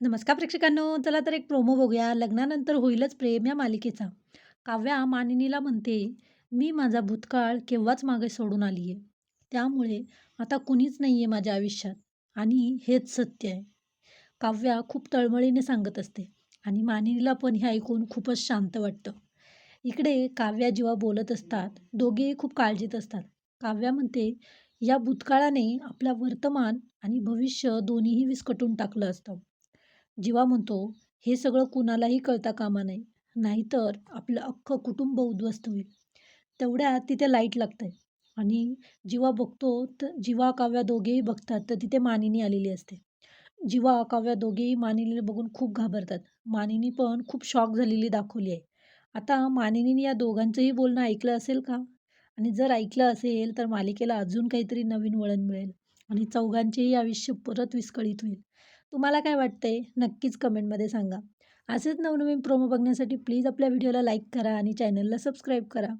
नमस्कार प्रेक्षकांनो चला तर एक प्रोमो बघूया. लग्नानंतर होईलच प्रेम या मालिकेचा. काव्या मानिनीला म्हणते मी माझा भूतकाळ केव्हाच मागे सोडून आली आहे त्यामुळे आता कुणीच नाही आहे माझ्या आयुष्यात. आणि हेच सत्य आहे. काव्या खूप तळमळीने सांगत असते. आणि मानिनीला पण हे ऐकून खूपच शांत वाटतं. इकडे काव्या जेव्हा बोलत असतात दोघेही खूप काळजीत असतात. काव्या म्हणते या भूतकाळाने आपल्या वर्तमान आणि भविष्य दोन्हीही विस्कटून टाकलं असतं. जीवा म्हणतो हे सगळं कुणालाही कळता कामा नये. नाहीतर आपलं अख्खं कुटुंब उद्ध्वस्त होईल. तेवढ्यात तिथे लाइट लागते. आणि जीवा बघतो तर जीवा काव्या दोघेही बघतात तर तिथे मानिनी आलेली असते. जीवा काव्या दोघेही मानिनीला बघून खूप घाबरतात. मानिनी पण खूप शॉक झालेली दाखवली आहे. आता मानिनीने या दोघांचंही बोलणं ऐकलं असेल का? आणि जर ऐकलं असेल तर मालिकेला अजून काहीतरी नवीन वळण मिळेल. आणि चौघांचेही आयुष्य परत विस्कळीत होईल. तुम्हाला काय वाटतंय? नक्कीच कमेंटमध्ये सांगा. असेच नवनवीन प्रोमो बघण्यासाठी प्लीज आपल्या व्हिडिओला लाईक करा आणि चॅनलला सबस्क्राईब करा.